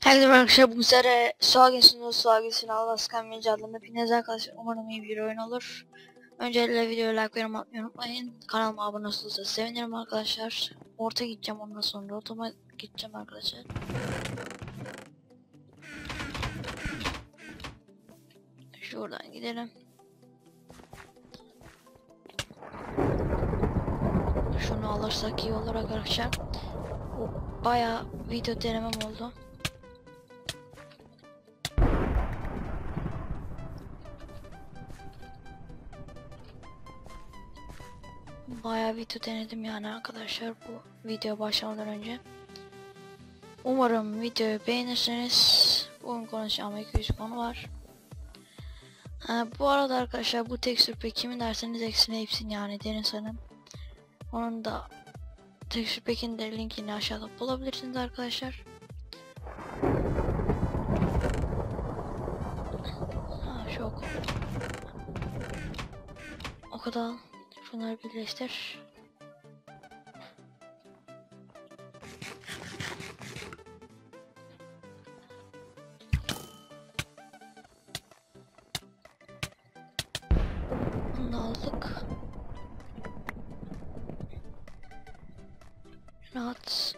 Herkese arkadaşlar bu sefer Suages'in Suages'in Alaskan mücadelem hepinize arkadaşlar umarım iyi bir oyun olur. Öncelikle videoya like ve yorum atmayı unutmayın. Kanalıma abone olursanız sevinirim arkadaşlar. Orta gideceğim ondan sonra otoma gideceğim arkadaşlar. Şuradan gidelim. Şunu alırsak iyi olur arkadaşlar. Bu Bayağı video denemem oldu. Bayağı video denedim yani arkadaşlar bu video başlamadan önce. Umarım videoyu beğenirsiniz. Bugün konuşacağım 200 konu var. Ha, bu arada arkadaşlar bu tekstür pek derseniz eksine hepsini yani derin sanın. Onun da tekstür pekin de linkini aşağıda bulabilirsiniz arkadaşlar. Ha, çok. O kadar. Şunları birleştir. Bunu aldık. Rahat.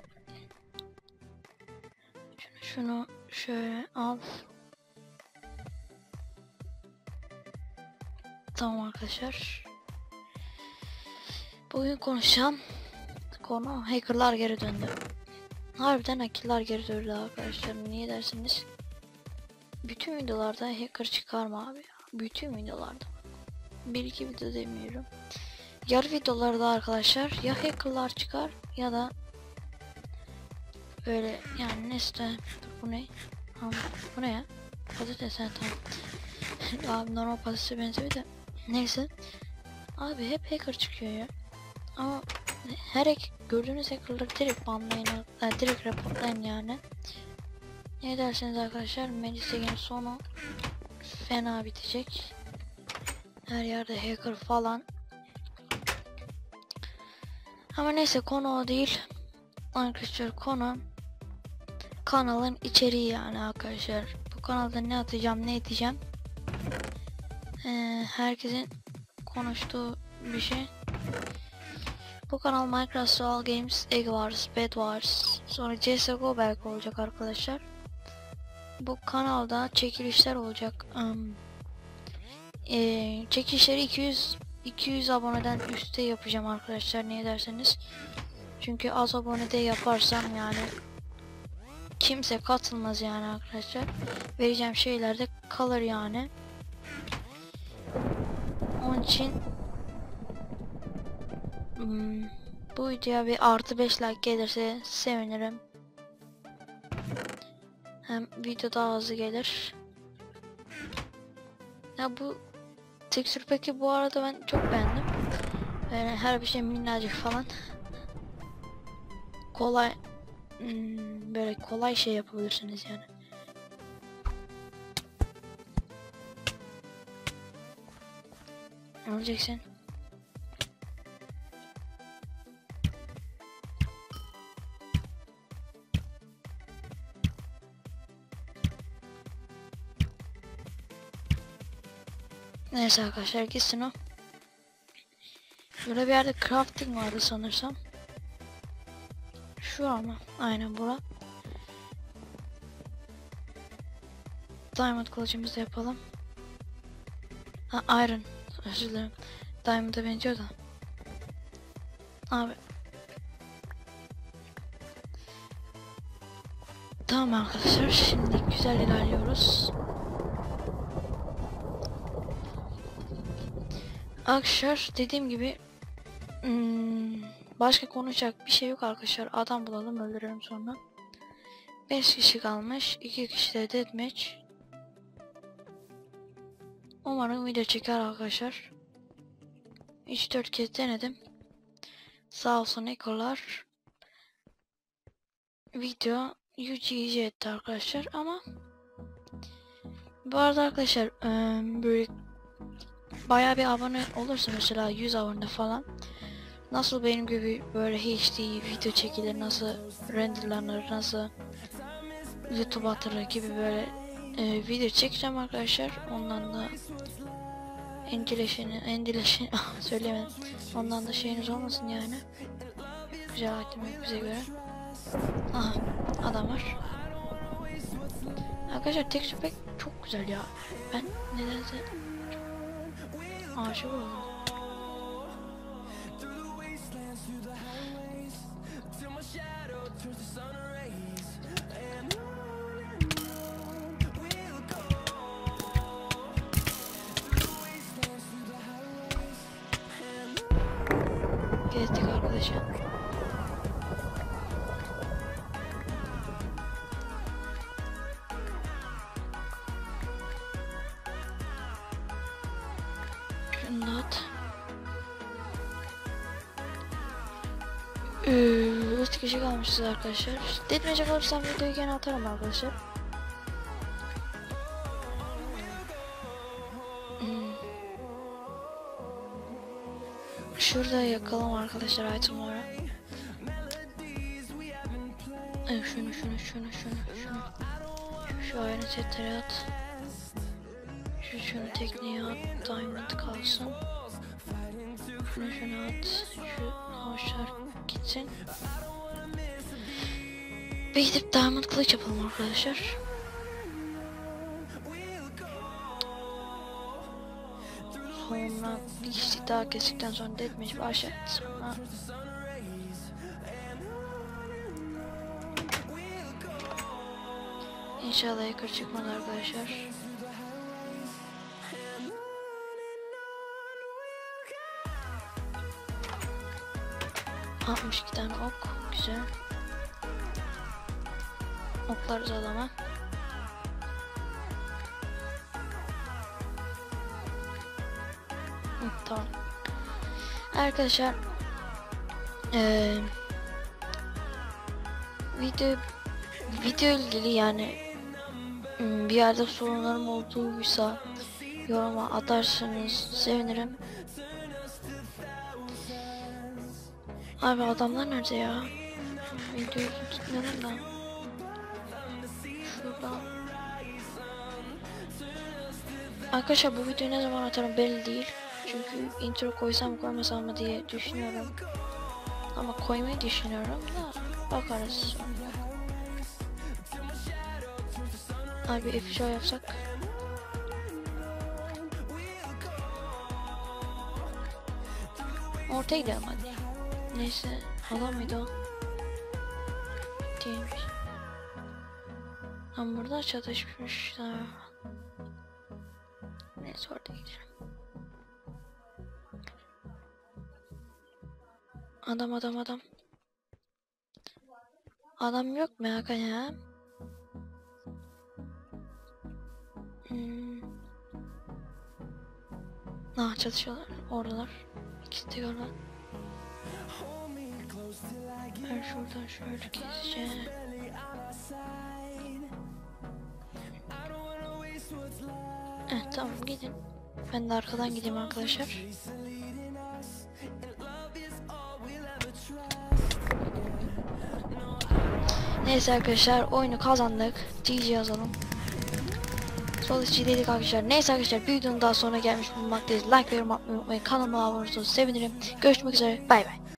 Şunu, şunu şöyle al. Tamam arkadaşlar. Bugün konuşacağım konu hackerlar geri döndü. Harbiden hackerlar geri döndü arkadaşlar. Niye dersiniz? Bütün videolarda hacker çıkarma abi. ya. Bütün videolarda. Bir iki video demiyorum. Yarı videolarda arkadaşlar ya hackerlar çıkar ya da böyle yani neyse bu ne? Tamam, bu ne ya? Patates ha tamam. abi normal patatese benziyor de neyse. Abi hep hacker çıkıyor ya. Ama her ek gördüğünüz hackerları direkt banlayın, e, direkt reportlayın yani. Ne dersiniz arkadaşlar? Melisa'nın sonu fena bitecek. Her yerde hacker falan. Ama neyse konu o değil. Arkadaşlar konu kanalın içeriği yani arkadaşlar. Bu kanalda ne atacağım ne edeceğim. Ee, herkesin konuştuğu bir şey. Bu kanal Minecraft Survival Games, Egg Wars, Bed Wars, sonra CSGO belki olacak arkadaşlar. Bu kanalda çekilişler olacak. Um, ee, çekilişleri 200 200 aboneden üstte yapacağım arkadaşlar niye derseniz. Çünkü az abonede yaparsam yani kimse katılmaz yani arkadaşlar. Vereceğim şeyler de kalır yani. Onun için Bu videoya bir artı 5 like gelirse sevinirim. Hem video daha hızlı gelir. Ya bu tekstür peki bu arada ben çok beğendim. Yani her bir şey minnacık falan. Kolay hmm, böyle kolay şey yapabilirsiniz yani. Ne olacaksın? Neyse arkadaşlar gitsin o. Şurada bir yerde crafting vardı sanırsam. Şu ama aynen bura. Diamond kılıcımızı yapalım. Ha iron. Özür dilerim. Diamond'a benziyor da. Abi. Tamam arkadaşlar şimdi güzel ilerliyoruz. Arkadaşlar dediğim gibi hmm, başka konuşacak bir şey yok arkadaşlar. Adam bulalım öldürelim sonra. 5 kişi kalmış. 2 kişi de deathmatch. Umarım video çeker arkadaşlar. 3-4 kez denedim. Sağ olsun ekorlar. Video UGC etti arkadaşlar ama bu arada arkadaşlar böyle bayağı bir abone olursa mesela 100 abone falan nasıl benim gibi böyle HD video çekilir nasıl renderlanır nasıl YouTube hatırı gibi böyle e, video çekeceğim arkadaşlar. Ondan da endileşini, endileşini söylemedim. Ondan da şeyiniz olmasın yani. Güzel yok bize göre. Aha adam var. Arkadaşlar tek pek çok güzel ya. Ben nedense 哦水果 Şunu da at. Ee, üç kişi kalmışız arkadaşlar. Detmeyecek olursam videoyu gene atarım arkadaşlar. Hmm. Şurada yakalım arkadaşlar itemları. Şunu şunu şunu şunu şunu. Şu, ayrı setleri at. Şu şunu tekneye. Diamond kalsın. Şunu şunu at. Şu hoşlar gitsin. Ve gidip diamond kılıç yapalım arkadaşlar. Sonra bir daha kestikten sonra deathmatch başlat. Sonra İnşallah yakır çıkmaz arkadaşlar. Altmış iki tane ok. Güzel. Oklarız adama. Hı, tamam. Arkadaşlar eee video video ilgili yani bir yerde sorunlarım olduysa yoruma atarsanız sevinirim. Abi adamlar nerede ya? Videoyu tutmuyorum da. Şurada. Arkadaşlar bu videoyu ne zaman atarım belli değil. Çünkü intro koysam koymasam mı diye düşünüyorum. Ama koymayı düşünüyorum da bakarız sonra. Abi F yapsak. Ortaya gidelim hadi. Neyse adam mıydı o? Değilmiş. Ama burada çatışmışlar. Neyse orada gidelim. Adam adam adam. Adam yok mu Hakan ya? Ah çatışıyorlar oradalar. İkisi de orada. Ben şuradan şöyle keseceğim. Eh tamam gidin. Ben de arkadan gideyim arkadaşlar. Neyse arkadaşlar oyunu kazandık. GG yazalım. Sol içi dedik arkadaşlar. Neyse arkadaşlar bir videonun daha sonra gelmiş bulunmaktayız. Like ve yorum atmayı unutmayın. Kanalıma abone olursanız sevinirim. Görüşmek üzere. Bay bay.